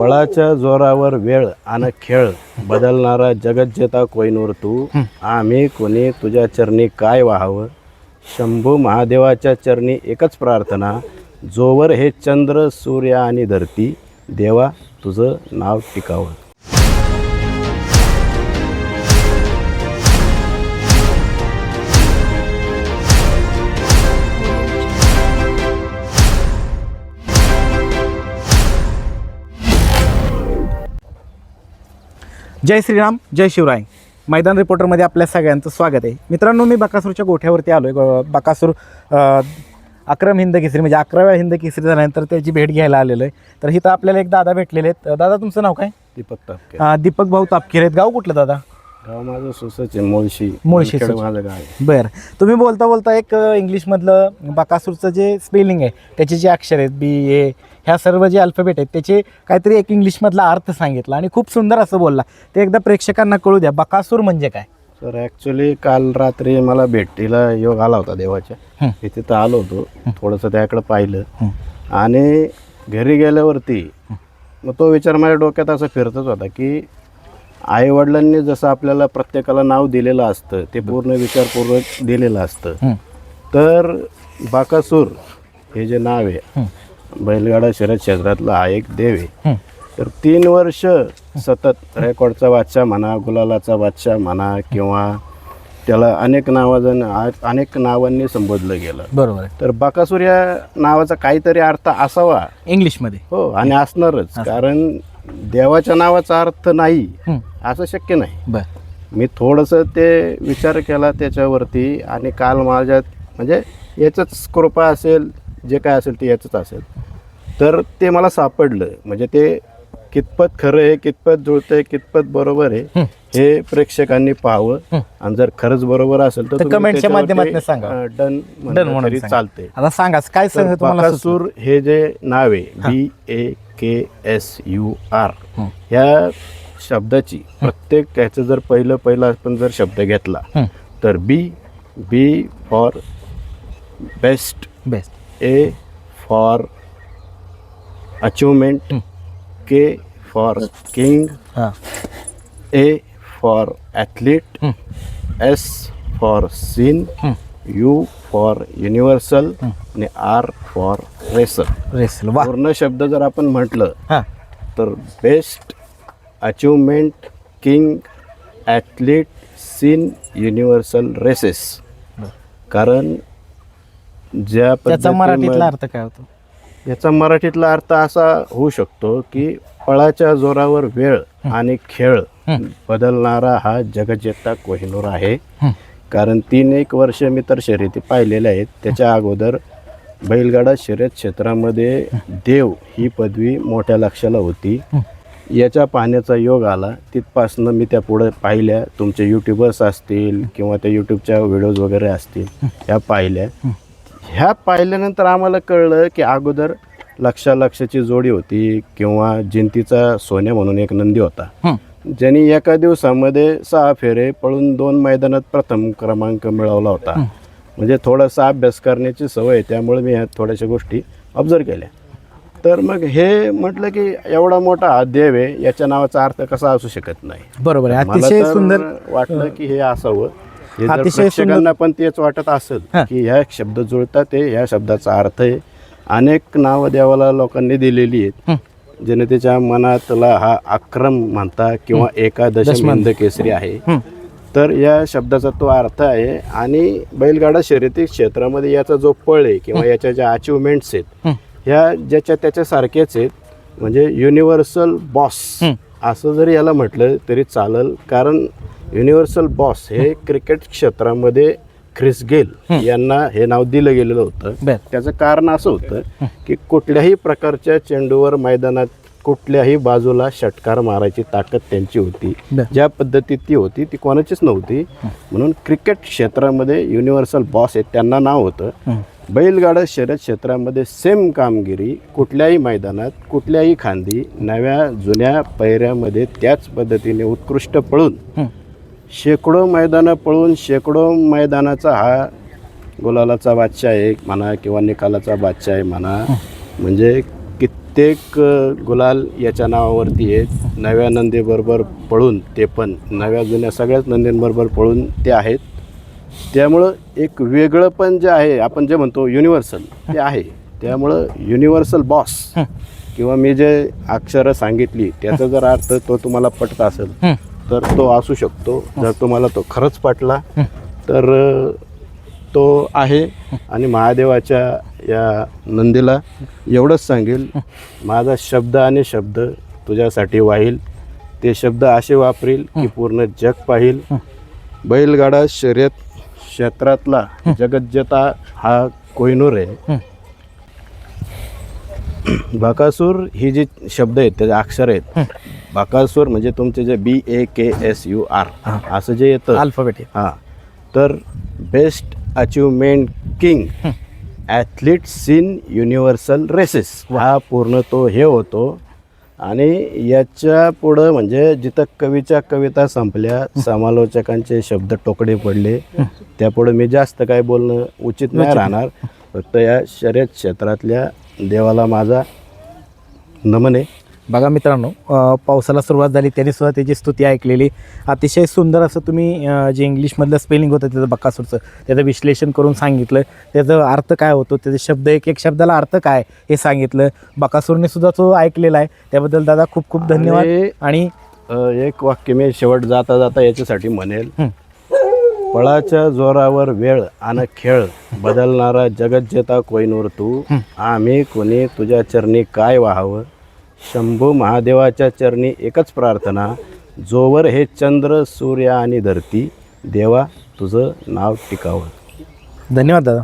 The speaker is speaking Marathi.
फळाच्या जोरावर वेळ आणि खेळ. बदलणारा जगज्जेता कोयनूर तू. आम्ही कोणी तुझ्या चरणी काय व्हावं? शंभू महादेवाच्या चरणी एकच प्रार्थना. जोवर हे चंद्र सूर्य आणि धरती देवा तुझं नाव टिकावं. जय श्रीराम जय शिवराय. मैदान रिपोर्टरमध्ये आपल्या सगळ्यांचं स्वागत आहे. मित्रांनो मी बकासूरच्या गोठ्यावरती आलो आहे बकासूर अक्रम हिंद केसरी म्हणजे अकराव्या हिंद केसरी झाल्यानंतर त्याची भेट घ्यायला आलेलो आहे तर इथं आपल्याला एक दादा भेटलेले आहेत. दादा तुमचं नाव काय? दीपक तापके दीपक भाऊ तापकीर आहेत. गाव कुठलं दादा? गाव माझं सुसच आहे मुळशी. मुळशी. माझं गाव आहे. बरं. तुम्ही बोलता बोलता एक अ, इंग्लिशमधलं बकासूरचं जे स्पेलिंग आहे त्याचे जे अक्षर आहेत बी ए ह्या सर्व जे अल्फाबेट आहेत त्याचे काहीतरी एक इंग्लिशमधला अर्थ सांगितला आणि खूप सुंदर असं बोलला. ते एकदा प्रेक्षकांना कळू द्या बकासूर म्हणजे काय? सर ॲक्च्युली काल रात्री मला भेटीला योग आला होता देवाच्या. हं. मी तिथं आलो होतो. थोडंसं त्याकडे पाहिलं. हं. आणि घरी गेल्यावरती मग तो विचार माझ्या डोक्यात असा फिरतच होता की आईवडिलांनी जसं आपल्याला प्रत्येकाला नाव दिलेलं असतं ते पूर्ण विचारपूर्वक दिलेलं असतं. तर बाकासूर हे जे नाव आहे. बैलगाडा शर्यत क्षेत्रातला हा एक देव आहे. तर तीन वर्ष सतत रेकॉर्डचा बादशाह म्हणा गुलालाचा बादशाह म्हणा किंवा त्याला अनेक नावाजन अनेक नावांनी संबोधलं गेलं. बरोबर तर बकासूर या नावाचा काहीतरी अर्थ असावा. इंग्लिशमध्ये हो आणि असणारच. कारण देवाच्या नावाचा अर्थ नाही. असं शक्य नाही. बरं. मी थोडंसं ते विचार केला त्याच्यावरती आणि काल माझ्यात म्हणजे याचंच कृपा असेल जे काय असेल ते याचंच असेल. तर ते मला सापडलं. म्हणजे ते कितपत खरं आहे कितपत जुळतंय कितपत बरोबर आहे हं. प्रेक्षकांनी पाहावं. आणि जर खरंच बरोबर असेल तर कमेंटच्या माध्यमातून सांगा. डन डन म्हणून. चालते आता सांगा काय सांग हे जे नाव आहे B A K S U R. ह्या शब्दाची प्रत्येक ह्याचं जर पहिलं पहिलं आपण जर शब्द घेतला. तर B B for best best A for achievement हं. के फॉर किंग हां. A for athlete. S for scene. U for universal. आणि आर फॉर रेसर. रेसल वा. पूर्ण शब्द जर आपण म्हटलं हां. तर best achievement king athlete scene universal races. कारण ज्या त्याचा मराठीतला अर्थ काय होतो? याचा मराठीतला अर्थ असा होऊ शकतो की फळाच्या जोरावर वेळ आणि खेळ. बदलणारा हा जगज्जेता कोहिनूर आहे. कारण तीन एक वर्ष मी तर शर्यती पाहिलेल्या आहेत. त्याच्या अगोदर बैलगाडा शर्यत क्षेत्रामध्ये देव ही पदवी मोठ्या लक्षाला होती. याच्या पाहण्याचा योग आला. तिथपासनं मी त्या पुढे पाहिल्या. तुमचे यूट्यूबर्स असतील किंवा त्या यूट्यूबच्या व्हिडिओज वगैरे असतील ह्या पाहिल्या. ह्या पाहिल्यानंतर आम्हाला कळलं की अगोदर लक्षा लक्षाची जोडी होती किंवा जिंतीचा सोन्या म्हणून एक नंदी होता. ज्यांनी एका दिवसामध्ये सहा फेरे पळून दोन मैदानात प्रथम क्रमांक मिळवला होता. म्हणजे थोडासा अभ्यास करण्याची सवय आहे त्यामुळे मी ह्या थोड्याशा गोष्टी ऑब्झर्व केल्या. तर मग हे म्हटलं की एवढा मोठा हा देव आहे याच्या नावाचा अर्थ कसा असू शकत नाही. बरोबर आहे. अतिशय सुंदर वाटलं की हे असावं. हे जर अतिशय सुंदर- प्रेक्षकांना पण तेच वाटत असेल हां. की ह्या शब्द जुळतात ते ह्या शब्दाचा अर्थ आहे अनेक नावं देवाला लोकांनी दिलेली आहेत. जनतेच्या मनातला हा आक्रम म्हणता किंवा एकादश. मंद केसरी आहे हं. तर या शब्दाचा तो अर्थ आहे आणि बैलगाडा शर्यती क्षेत्रामध्ये याचा जो पळ आहे किंवा याच्या ज्या अचिव्हमेंट्स आहेत हं. ह्या ज्याच्या त्याच्यासारखेच आहेत म्हणजे युनिव्हर्सल बॉस. असं जरी याला म्हटलं तरी चालेल कारण युनिव्हर्सल बॉस हे क्रिकेट क्षेत्रामध्ये ख्रिस गेल यांना हे नाव दिलं गेलेलं होतं. त्याचं कारण असं होतं की कुठल्याही प्रकारच्या चेंडूवर मैदानात कुठल्याही बाजूला षटकार मारायची ताकद त्यांची होती. ज्या पद्धतीत ती होती ती कोणाचीच नव्हती. म्हणून क्रिकेट क्षेत्रामध्ये युनिव्हर्सल बॉस आहे त्यांना नाव होतं. हं. बैलगाडा शर्यत क्षेत्रामध्ये सेम कामगिरी कुठल्याही मैदानात कुठल्याही खांदी नव्या जुन्या पैऱ्यामध्ये त्याच पद्धतीने उत्कृष्ट पळून हं. शेकडो मैदानं पळून शेकडो मैदानाचा हा गुलालाचा बादशाह आहे म्हणा किंवा निकालाचा बादशाह आहे म्हणा. म्हणजे कित्येक गुलाल याच्या नावावरती आहेत. नव्या नंदीबरोबर पळून ते पण नव्या जुन्या सगळ्याच नंदींबरोबर पळून ते आहेत. त्यामुळं एक वेगळं पण जे आहे आपण जे म्हणतो युनिव्हर्सल ते आहे. त्यामुळं युनिव्हर्सल बॉस किंवा मी जे अक्षरं सांगितली त्याचा जर अर्थ तो तुम्हाला पटत असेल. तर तो असू शकतो. जर तुम्हाला तो खरंच पटला तर तो आहे. आणि महादेवाच्या या नंदीला एवढंच सांगेल माझा शब्द आणि शब्द तुझ्यासाठी वाहील. ते शब्द असे वापरील की पूर्ण जग पाहिल. बैलगाडा शर्यत क्षेत्रातला जगज्जता हा कोहिनूर आहे. बाकासूर ही जी शब्द आहेत त्याचे अक्षर आहेत बाकासूर म्हणजे तुमचे जे B A K S U R असं जे येतं. अल्फाबेट हां. तर best achievement king athletes in universal races हा पूर्ण तो हे होतो. आणि याच्या पुढं म्हणजे जिथं कवीच्या कविता संपल्या समालोचकांचे शब्द टोकडे पडले त्यापुढं मी जास्त काय बोलणं उचित नाही. राहणार. फक्त या शर्यत क्षेत्रातल्या देवाला माझा नमन आहे. बघा मित्रांनो अ, पावसाला सुरुवात झाली त्यांनी सुद्धा त्याची स्तुती ऐकलेली. अतिशय सुंदर असं तुम्ही अ, जे इंग्लिशमधलं स्पेलिंग होतं त्याचं बक्कासूरचं त्याचं विश्लेषण करून सांगितलं. त्याचा अर्थ काय होतो त्याचे शब्द एक एक शब्दाला अर्थ काय हे सांगितलं. बकासूरने सुद्धा तो ऐकलेला आहे. त्याबद्दल दादा खूप खूप धन्यवाद आणि- अ, एक वाक्य मी शेवट जाता जाता याच्यासाठी म्हणेल. हं. पळाच्या जोरावर वेळ आणि खेळ. बदलणारा जगज्जेता कोयनूर तू. आम्ही कोणी तुझ्या चरणी काय व्हावं? शंभू महादेवाच्या चरणी एकच प्रार्थना. जोवर हे चंद्र सूर्य आणि धरती देवा तुझं नाव टिकावं. धन्यवाद दादा.